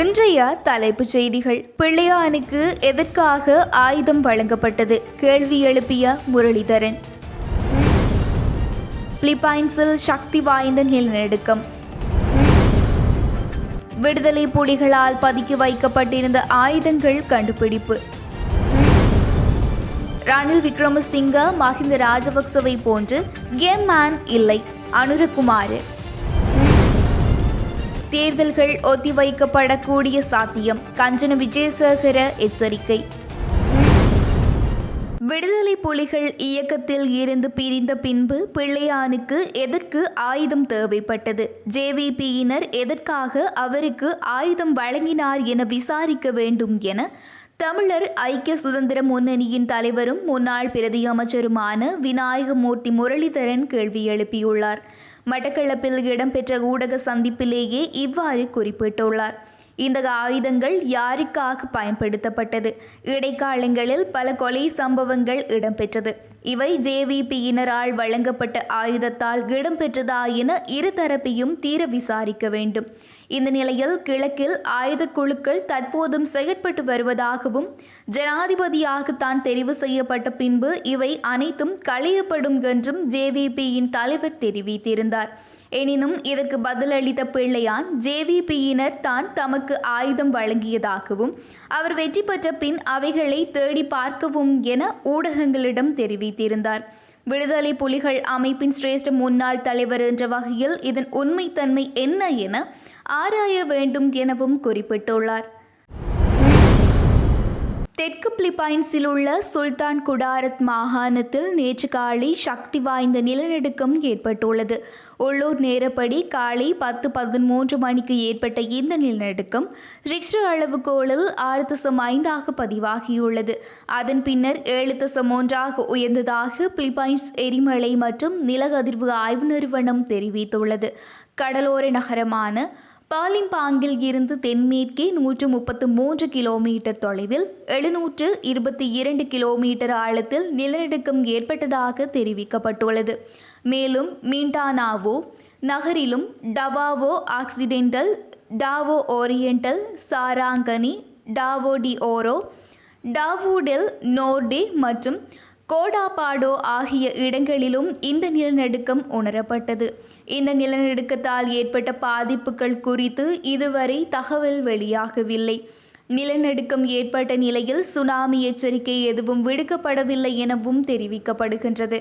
இன்றைய தலைப்புச் செய்திகள். பிள்ளையானுக்கு எதற்காக ஆயுதம் வழங்கப்பட்டது? கேள்வி எழுப்பிய முரளிதரன். பிலிப்பைன்ஸில் சக்தி வாய்ந்த நிலநடுக்கம். விடுதலை புலிகளால் பதுக்கி வைக்கப்பட்டிருந்த ஆயுதங்கள் கண்டுபிடிப்பு. ரணில் விக்ரமசிங்க மஹிந்த ராஜபக்சவை போன்று கேம் மேன் இல்லை. அனுரகுமார். தேர்தல்கள் ஒத்திவைக்கப்படக்கூடிய சாத்தியம். கஞ்சன விஜயசேகர எச்சரிக்கை. விடுதலை புலிகள் இயக்கத்தில் இருந்து பிரிந்த பின்பு பிள்ளையானுக்கு எதற்கு ஆயுதம் தேவைப்பட்டது? ஜேவிபியினர் எதற்காக அவருக்கு ஆயுதம் வழங்கினார் என விசாரிக்க வேண்டும் என தமிழர் ஐக்கிய சுதந்திர முன்னணியின் தலைவரும் முன்னாள் பிரதி அமைச்சருமான விநாயகமூர்த்தி முரளிதரன் கேள்வி எழுப்பியுள்ளார். மட்டக்களப்பில் இடம்பெற்ற ஊடக சந்திப்பிலேயே இவ்வாறு குறிப்பிட்டுள்ளார். இந்த ஆயுதங்கள் யாருக்காக பயன்படுத்தப்பட்டது? இடைக்காலங்களில் பல கொலை சம்பவங்கள் இடம்பெற்றது. இவை ஜேவிபியினரால் வழங்கப்பட்ட ஆயுதத்தால் இடம்பெற்றதா என இருதரப்பையும் தீர விசாரிக்க வேண்டும். இந்த நிலையில் கிழக்கில் ஆயுத குழுக்கள் தற்போதும் செயற்பட்டு வருவதாகவும் ஜனாதிபதியாக தான் தெரிவு செய்யப்பட்ட பின்பு இவை அனைத்தும் களையப்படும் என்றும் ஜேவிபியின் தலைவர் தெரிவித்திருந்தார். எனினும் இதற்கு பதிலளித்த பிள்ளையான் ஜேவிபியினர் தான் தமக்கு ஆயுதம் வழங்கியதாகவும் அவர் வெற்றி பெற்ற பின் அவைகளை தேடி பார்க்கவும் என ஊடகங்களிடம் தெரிவித்திருந்தார். விடுதலை புலிகள் அமைப்பின் சிரேஷ்ட முன்னாள் தலைவர் என்ற வகையில் இதன் உண்மைத்தன்மை என்ன என ஆராய வேண்டும் எனவும் குறிப்பிட்டுள்ளார். தெற்கு பிலிப்பைன்ஸில் உள்ள சுல்தான் குடாரத் மாகாணத்தில் நேற்று காலை சக்தி வாய்ந்த நிலநடுக்கம் ஏற்பட்டுள்ளது. உள்ளூர் நேரப்படி காலை பத்து பதிமூன்று மணிக்கு ஏற்பட்ட இந்த நிலநடுக்கம் ரிக்டர் அளவுகோலில் ஆறு தசம் ஐந்தாக பதிவாகியுள்ளது. அதன் பின்னர் ஏழு தசம் ஒன்றாக உயர்ந்ததாக பிலிப்பைன்ஸ் எரிமலை மற்றும் நிலஅதிர்வு ஆய்வு நிறுவனம் தெரிவித்துள்ளது. கடலோர நகரமான பாலிம்பாங்கில் இருந்து தென்மேற்கே நூற்று முப்பத்து மூன்று கிலோமீட்டர் தொலைவில் எழுநூற்று இருபத்தி இரண்டு கிலோமீட்டர் ஆழத்தில் நிலநடுக்கம் ஏற்பட்டதாக தெரிவிக்கப்பட்டுள்ளது. மேலும் மீண்டானாவோ நகரிலும் Davao Occidental Davao Oriental Sarangani Davao de Oro Davao del Norte மற்றும் கோடாபாடோ ஆகிய இடங்களிலும் இந்த நிலநடுக்கம் உணரப்பட்டது. இந்த நிலநடுக்கத்தால் ஏற்பட்ட பாதிப்புகள் குறித்து இதுவரை தகவல் வெளியாகவில்லை. நிலநடுக்கம் ஏற்பட்ட நிலையில் சுனாமி எச்சரிக்கை எதுவும் விடுக்கப்படவில்லை எனவும் தெரிவிக்கப்படுகின்றது.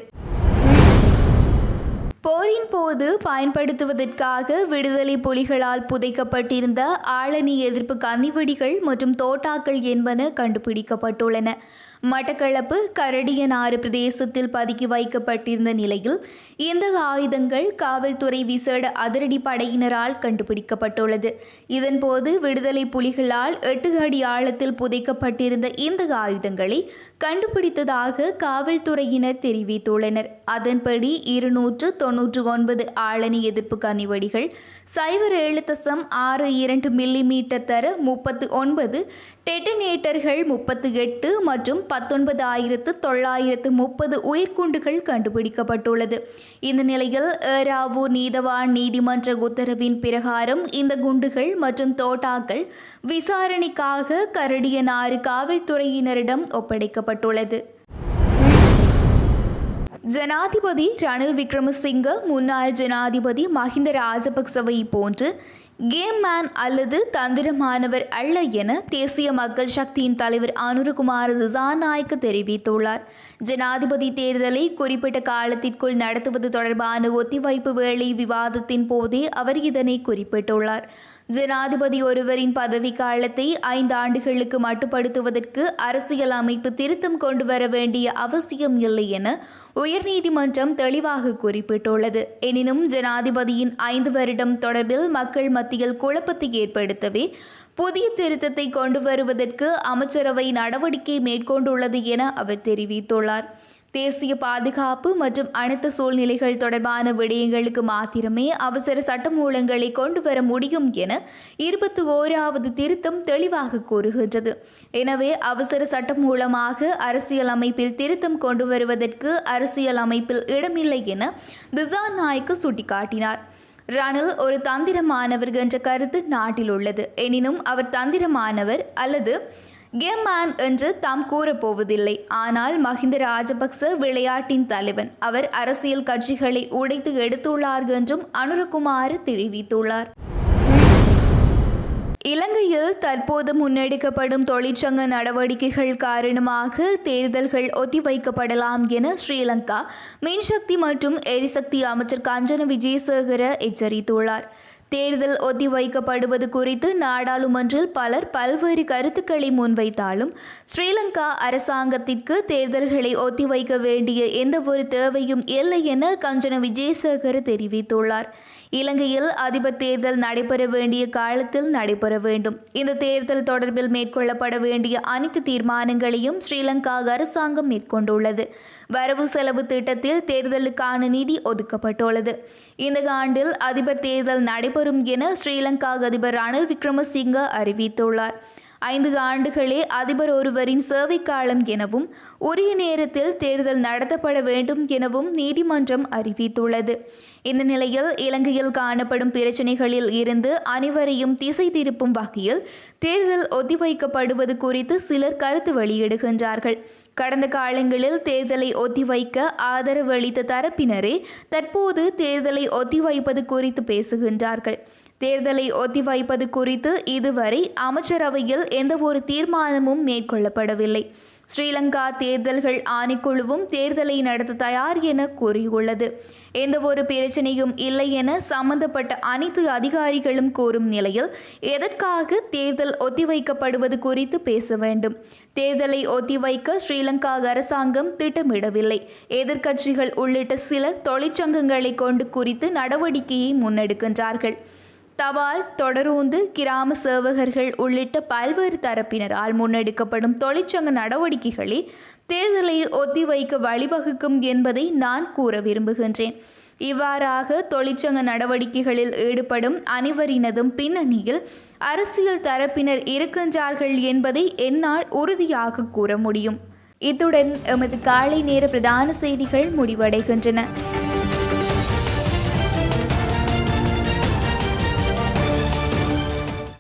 போரின் போது பயன்படுத்துவதற்காக விடுதலை புலிகளால் புதைக்கப்பட்டிருந்த ஆளணி எதிர்ப்பு கனிவெடிகள் மற்றும் தோட்டாக்கள் என்பன கண்டுபிடிக்கப்பட்டுள்ளன. மட்டக்களப்பு கரடியனாறு பிரதேசத்தில் பதுக்கி வைக்கப்பட்டிருந்த நிலையில் இந்த ஆயுதங்கள் காவல்துறை விசேட அதிரடி படையினரால் கண்டுபிடிக்கப்பட்டுள்ளது. இதன்போது விடுதலை புலிகளால் எட்டு அடி ஆழத்தில் புதைக்கப்பட்டிருந்த இந்த ஆயுதங்களை கண்டுபிடித்ததாக காவல்துறையினர் தெரிவித்துள்ளனர். அதன்படி இருநூற்று தொன்னூற்று ஒன்பது ஆளணி எதிர்ப்பு கனிவடிகள் சைபர் ஏழு தசம் ஆறு இரண்டு மில்லி மீட்டர் தர முப்பத்து ஒன்பது டெட்டனேட்டர்கள் முப்பத்து எட்டு மற்றும் பத்தொன்பது ஆயிரத்து தொள்ளாயிரத்து முப்பது உயிர்குண்டுகள் கண்டுபிடிக்கப்பட்டுள்ளது. இந்த நிலையில் ஏராவூர் நீதவான் நீதிமன்ற உத்தரவின் பிரகாரம் இந்த குண்டுகள் மற்றும் தோட்டாக்கள் விசாரணைக்காக கரடியனாறு காவல்துறையினரிடம் ஒப்படைக்கப்பட்டுள்ளது. ஜனாதிபதி ரணில் விக்ரமசிங்க முன்னாள் ஜனாதிபதி மஹிந்த ராஜபக்சவை போன்று கேம் மேன் அல்லது தந்திரமானவர் அல்ல என தேசிய மக்கள் சக்தியின் தலைவர் அனுரகுமார் திசாநாயக்க தெரிவித்துள்ளார். ஜனாதிபதி தேர்தலை குறிப்பிட்ட காலத்திற்குள் நடத்துவது தொடர்பான ஒத்திவைப்பு வேளை விவாதத்தின் போதே அவர் இதனை குறிப்பிட்டுள்ளார். ஜனாதிபதி ஒருவரின் பதவி காலத்தை ஐந்து ஆண்டுகளுக்கு மட்டுப்படுத்துவதற்கு அரசியல் அமைப்பு திருத்தம் கொண்டு வர வேண்டிய அவசியம் இல்லை என உயர்நீதிமன்றம் தெளிவாக குறிப்பிட்டுள்ளது. எனினும் ஜனாதிபதியின் ஐந்து வருடம் தொடர்பில் மக்கள் மத்தியில் குழப்பத்தை ஏற்படுத்தவே புதிய திருத்தத்தை கொண்டு வருவதற்கு அமைச்சரவை நடவடிக்கை மேற்கொண்டுள்ளது என அவர் தெரிவித்துள்ளார். தேசிய பாதுகாப்பு மற்றும் அனைத்து சூழ்நிலைகள் தொடர்பான விடயங்களுக்கு மாத்திரமே அவசர சட்டமூலங்களை கொண்டு வர முடியும் என இருபத்தி ஓராவது திருத்தம் தெளிவாக கூறுகின்றது. எனவே அவசர சட்டம் மூலமாக அரசியல் அமைப்பில் திருத்தம் கொண்டு வருவதற்கு அரசியல் அமைப்பில் இடமில்லை என திசா நாய்க்கு சுட்டிக்காட்டினார். ரணில் ஒரு தந்திரமானவர் என்ற கருத்து நாட்டில் உள்ளது. எனினும் அவர் தந்திரமானவர் அல்லது கேம்மேன் என்று தாம் கூறப்போவதில்லை. ஆனால் மஹிந்த ராஜபக்ச விளையாட்டின் தலைவன். அவர் அரசியல் கட்சிகளை உடைத்து எடுத்துள்ளார் என்றும் அனுரகுமார் தெரிவித்துள்ளார். இலங்கையில் தற்போது முன்னெடுக்கப்படும் தொழிற்சங்க நடவடிக்கைகள் காரணமாக தேர்தல்கள் ஒத்திவைக்கப்படலாம் என ஸ்ரீலங்கா மின்சக்தி மற்றும் எரிசக்தி அமைச்சர் கஞ்சன விஜயசேகர எச்சரித்துள்ளார். தேர்தல் ஒத்திவைக்கப்படுவது குறித்து நாடாளுமன்றில் பலர் பல்வேறு கருத்துக்களை முன்வைத்தாலும் ஸ்ரீலங்கா அரசாங்கத்திற்கு தேர்தல்களை ஒத்திவைக்க வேண்டிய எந்தவொரு தேவையும் இல்லை என கஞ்சன விஜயசேகர் தெரிவித்துள்ளார். இலங்கையில் அதிபர் தேர்தல் நடைபெற வேண்டிய காலத்தில் நடைபெற வேண்டும். இந்த தேர்தல் தொடர்பில் மேற்கொள்ளப்பட வேண்டிய அனைத்து தீர்மானங்களையும் ஸ்ரீலங்கா அரசாங்கம் மேற்கொண்டுள்ளது. வரவு செலவு திட்டத்தில் தேர்தலுக்கான நிதி ஒதுக்கப்பட்டுள்ளது. இந்த ஆண்டில் அதிபர் தேர்தல் நடைபெறும் என ஸ்ரீலங்கா அதிபர் ரணில் விக்ரமசிங்க அறிவித்துள்ளார். ஐந்து ஆண்டுகளே அதிபர் ஒருவரின் சேவை காலம் எனவும் உரிய நேரத்தில் தேர்தல் நடத்தப்பட வேண்டும் எனவும் நீதிமன்றம் அறிவித்துள்ளது. இந்த நிலையில் இலங்கையில் காணப்படும் பிரச்சினைகளில் இருந்து அனைவரையும் திசை திருப்பும் வகையில் தேர்தல் ஒத்திவைக்கப்படுவது குறித்து சிலர் கருத்து வெளியிடுகின்றார்கள். கடந்த காலங்களில் தேர்தலை ஒத்திவைக்க ஆதரவு அளித்த தரப்பினரே தற்போது தேர்தலை ஒத்திவைப்பது குறித்து பேசுகின்றார்கள். தேர்தலை ஒத்திவைப்பது குறித்து இதுவரை அமைச்சரவையில் எந்தவொரு தீர்மானமும் மேற்கொள்ளப்படவில்லை. ஸ்ரீலங்கா தேர்தல்கள் ஆணைக்குழுவும் தேர்தலை நடத்த தயார் என கூறியுள்ளது. எந்தவொரு பிரச்சனையும் இல்லை என சம்பந்தப்பட்ட அனைத்து அதிகாரிகளும் கூறும் நிலையில் எதற்காக தேர்தல் ஒத்திவைக்கப்படுவது குறித்து பேச வேண்டும். தேர்தலை ஒத்திவைக்க ஸ்ரீலங்கா அரசாங்கம் திட்டமிடவில்லை. எதிர்க்கட்சிகள் உள்ளிட்ட சிலர் தொழிற்சங்கங்களை கொண்டு குறித்து நடவடிக்கையை முன்னெடுக்கின்றார்கள். தபால் தொடரூந்து கிராம சேவகர்கள் உள்ளிட்ட பல்வேறு தரப்பினரால் முன்னெடுக்கப்படும் தொழிற்சங்க நடவடிக்கைகளை தேர்தலை ஒத்திவைக்க வழிவகுக்கும் என்பதை நான் கூற விரும்புகின்றேன். இவ்வாறாக தொழிற்சங்க நடவடிக்கைகளில் ஈடுபடும் அனைவரினதும் பின்னணியில் அரசியல் தரப்பினர் இருக்கின்றார்கள் என்பதை என்னால் உறுதியாக கூற முடியும். இத்துடன் எமது காலை நேர பிரதான செய்திகள் முடிவடைகின்றன.